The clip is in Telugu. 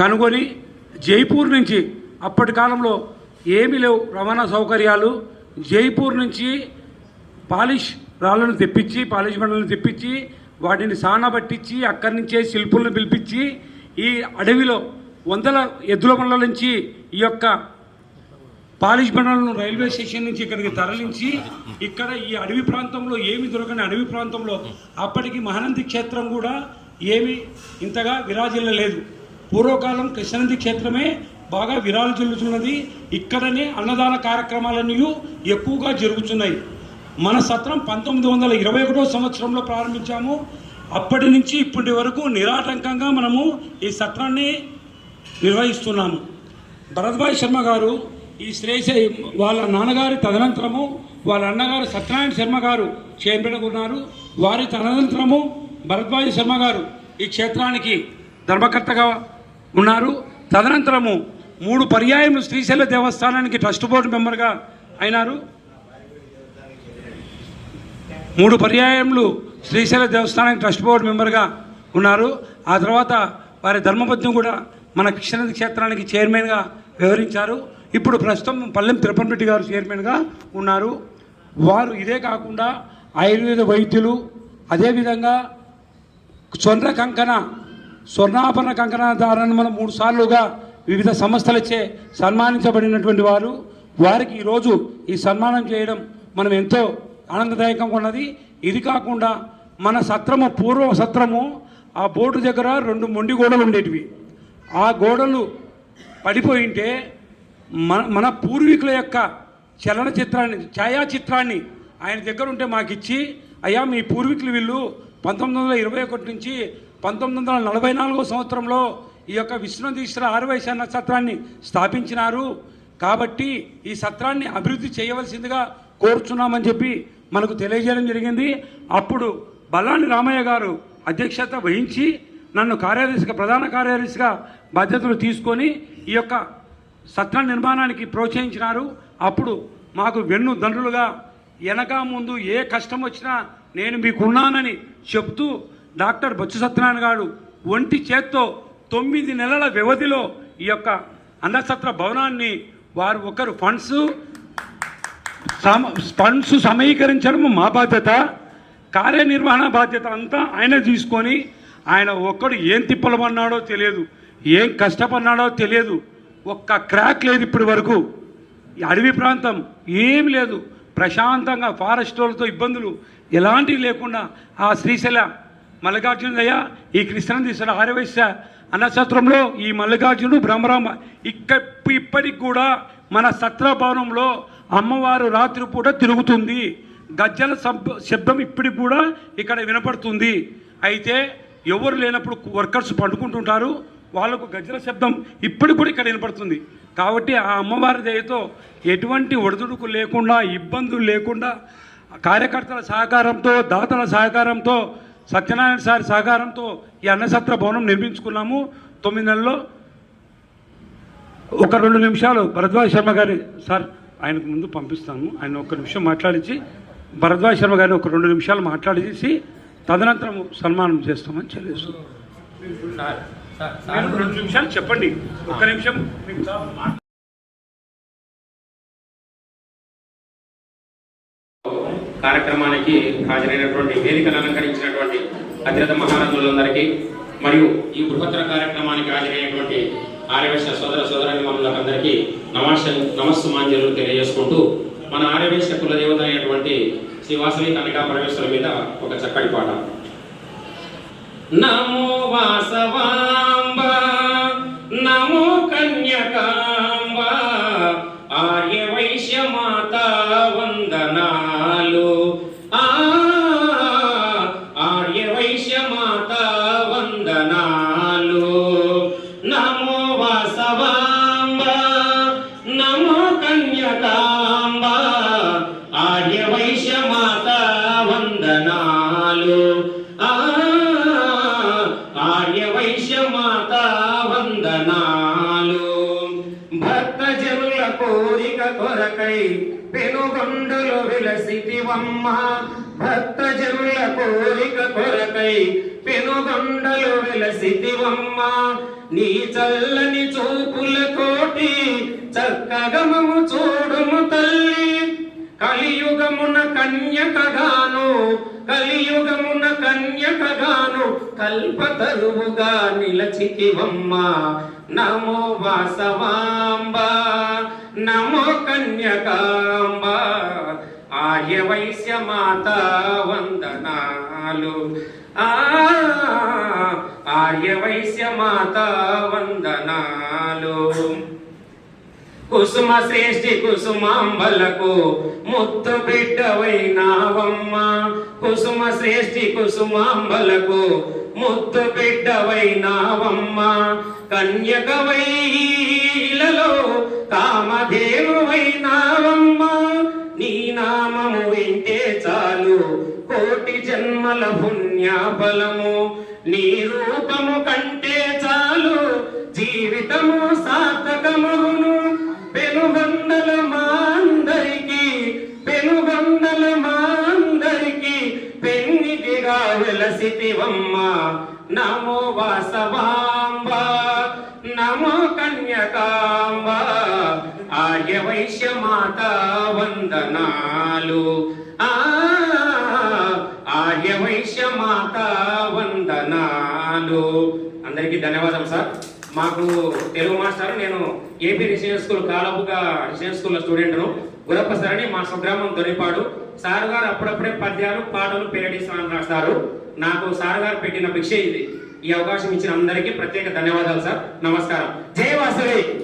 కనుగొని జైపూర్ నుంచి అప్పటి కాలంలో ఏమీ లేవు రవాణా సౌకర్యాలు. జైపూర్ నుంచి పాలిష్ రాళ్ళను తెప్పించి పాలిష్ బండలను తెప్పించి వాటిని సానబట్టించి అక్కడి నుంచే శిల్పులను పిలిపించి ఈ అడవిలో వందల ఎద్దుల బండ్ల నుంచి ఈ యొక్క పాలిష్ బండలను రైల్వే స్టేషన్ నుంచి ఇక్కడికి తరలించి ఇక్కడ ఈ అడవి ప్రాంతంలో ఏమి దొరకని అడవి ప్రాంతంలో అప్పటికి మహానంది క్షేత్రం కూడా ఏమి ఇంతగా విరాజిల్లలేదు. పూర్వకాలం కృష్ణానది క్షేత్రమే బాగా విరాజిల్లుతున్నది ఇక్కడనే అన్నదాన కార్యక్రమాలన్నీ ఎక్కువగా జరుగుతున్నాయి. మన సత్రం పంతొమ్మిది వందల ఇరవై ఒకటో సంవత్సరంలో ప్రారంభించాము. అప్పటి నుంచి ఇప్పటి వరకు నిరాటంకంగా మనము ఈ సత్రాన్ని నిర్వహిస్తున్నాము. భరద్భాయ్ శర్మ గారు ఈ శ్రేష వాళ్ళ నాన్నగారి తదనంతరము వాళ్ళ అన్నగారు సత్యనారాయణ శర్మ గారు చైర్మన్గా వారి తదనంతరము భరద్వాజ శర్మ గారు ఈ క్షేత్రానికి ధర్మకర్తగా ఉన్నారు. తదనంతరము మూడు పర్యాయములు శ్రీశైల దేవస్థానానికి ట్రస్ట్ బోర్డు మెంబర్గా అయినారు. మూడు పర్యాయములు శ్రీశైల దేవస్థానానికి ట్రస్ట్ బోర్డు మెంబర్గా ఉన్నారు. ఆ తర్వాత వారి ధర్మపత్ని కూడా మన కృష్ణనది క్షేత్రానికి చైర్మన్గా వివరించారు ఇప్పుడు ప్రస్తుతం పల్లెం తిరుపతిరెడ్డి గారు చైర్మన్గా ఉన్నారు. వారు ఇదే కాకుండా ఆయుర్వేద వైద్యులు అదేవిధంగా స్వర్ణ కంకణ స్వర్ణాభరణ కంకణ దారాన్ని మనం మూడు సార్లుగా వివిధ సంస్థలచే సన్మానించబడినటువంటి వారు వారికి ఈరోజు ఈ సన్మానం చేయడం మనం ఎంతో ఆనందదాయకంగా ఉన్నది. ఇది కాకుండా మన సత్రము పూర్వ సత్రము ఆ బోర్డు దగ్గర రెండు మొండి గోడలు ఉండేటివి. ఆ గోడలు పడిపోయింటే మన మన పూర్వీకుల యొక్క చలనచిత్రాన్ని ఛాయాచిత్రాన్ని ఆయన దగ్గర ఉంటే మాకిచ్చి అయ్యా మీ పూర్వీకులు వీళ్ళు పంతొమ్మిది వందల ఇరవై ఒకటి నుంచి పంతొమ్మిది వందల నలభై నాలుగో సంవత్సరంలో ఈ యొక్క విష్ణుధీశ్వర ఆరువైశ్య సత్రాన్ని స్థాపించినారు. కాబట్టి ఈ సత్రాన్ని అభివృద్ధి చేయవలసిందిగా కోరుచున్నామని చెప్పి మనకు తెలియజేయడం జరిగింది. అప్పుడు బల్లాని రామయ్య గారు అధ్యక్షత వహించి నన్ను కార్యదర్శిగా ప్రధాన కార్యదర్శిగా బాధ్యతలు తీసుకొని ఈ యొక్క సత్ర నిర్మాణానికి ప్రోత్సహించినారు. అప్పుడు మాకు వెన్ను దండ్రులుగా వెనక ముందు ఏ కష్టం వచ్చినా నేను మీకున్నానని చెప్తూ డాక్టర్ బొత్స సత్యనారాయణ గారు ఒంటి చేత్తో తొమ్మిది నెలల వ్యవధిలో ఈ యొక్క అన్నసత్ర భవనాన్ని వారు ఒకరు ఫండ్స్ సమ ఫండ్స్ సమీకరించడం మా బాధ్యత. కార్యనిర్వహణ బాధ్యత అంతా ఆయన తీసుకొని ఆయన ఒక్కడు ఏం తిప్పలమన్నాడో తెలియదు. ఏం కష్టపడినాడో తెలియదు. ఒక్క క్రాక్ లేదు ఇప్పటి వరకు. ఈ అడవి ప్రాంతం ఏం లేదు. ప్రశాంతంగా ఫారెస్ట్ వాళ్ళతో ఇబ్బందులు ఎలాంటివి లేకుండా ఆ శ్రీశైల మల్లికార్జునయ్య ఈ కృష్ణనందీశ్వర ఆర్యవైశ్య అన్నసత్రంలో ఈ మల్లికార్జునుడు బ్రహ్మరామ ఇక్క ఇప్పటికి కూడా మన సత్రభవనంలో అమ్మవారు రాత్రిపూట తిరుగుతుంది. గజ్జల శబ్దం ఇప్పటికి కూడా ఇక్కడ వినపడుతుంది. అయితే ఎవరు లేనప్పుడు వర్కర్స్ పండుకుంటుంటారు. వాళ్ళకు గజ్జల శబ్దం ఇప్పటికి కూడా ఇక్కడ వినపడుతుంది. కాబట్టి ఆ అమ్మవారి దయతో ఎటువంటి ఒడిదుడుకు లేకుండా ఇబ్బందులు లేకుండా కార్యకర్తల సహకారంతో దాతల సహకారంతో సత్యనారాయణ సారి సహకారంతో ఈ అన్నసత్ర భవనం నిర్మించుకున్నాము. తొమ్మిది నెలల్లో. ఒక రెండు నిమిషాలు భరద్వాజ్ శర్మ గారి సార్ ఆయనకు ముందు పంపిస్తాను ఆయన ఒక నిమిషం మాట్లాడించి భరద్వాజ్ శర్మ గారిని ఒక రెండు నిమిషాలు మాట్లాడేసి తదనంతరం సన్మానం చేస్తామని తెలియజేస్తున్నాం రెండు నిమిషాలు చెప్పండి. ఒక నిమిషం కార్యక్రమానికి హాజరైనటువంటి వేదికను అలంకరించినటువంటి అతిరథ మహారథులందరికీ మరియు ఈ బృహత్తర కార్యక్రమానికి హాజరైనటువంటి ఆర్యవేశ సోదర సోదరుని మనులందరికీ నమస్ మాంజలు తెలియజేసుకుంటూ మన ఆర్యవేశ కుల దేవత అయినటువంటి శ్రీవాసవి కనకా కన్నికా పరమేశ్వర మీద ఒక చక్కటి పాట. నమో వాసవా కోరిక కొరకై పెనుగొండలు విలసితివమ్మ. భక్త జనుల కోరిక కొరకై పెను పెనుగొండలు వెలసితివమ్మ. నీ చల్లని చూపుల కోటి చక్కగమము చూడుము తల్లి. కలియుగమున కన్యకగాను కలియుగమున కన్యకగాను కల్పతరువుగా నిలచితివమ్మ. నమో వాసవాంబా. నమో కన్యకాంబ. ఆర్య వైశ్య మాత వందనాలు. ఆ ఆర్య వైశ్య మాత వందనాలు. కుసుమ శ్రేష్ఠి కుసుమాంబలకు ముత్తు బిడ్డవైనావమ్మ కుసుమ శ్రేష్ఠి కుసుమాంబలకు ముత్తు బిడ్డవైనావమ్మ కన్యకవైలలో కామధేనువైనావమ్మ నీ నామము వింటే చాలు కోటి జన్మల పుణ్యాఫలము. నీ రూపము కంటే చాలు జీవితము సార్థకమును వెలసితివమ్మ నమో వాసవాంబ. నమో కన్యకాంబ. ఆర్య వైశ్య మాత వందనాలు ఆర్య వైశ్య మాత వందనాలు. అందరికీ ధన్యవాదం సార్. మాకు తెలుగు మాస్టర్ నేను ఏపీ రెసిడెన్షియల్ స్కూల్ కాలపుగా రెసిడెన్షియల్ స్కూల్లో స్టూడెంట్ను. గురప్ప సార్ అని మా స్వగ్రామం దొరిపాడు. సార్ గారు అప్పుడప్పుడే పద్యాలు పాటలు పేరడీస్ రాస్తారు. నాకు సార్ గారు పెట్టిన భిక్ష ఇది. ఈ అవకాశం ఇచ్చిన అందరికీ ప్రత్యేక ధన్యవాదాలు సార్. నమస్కారం. జై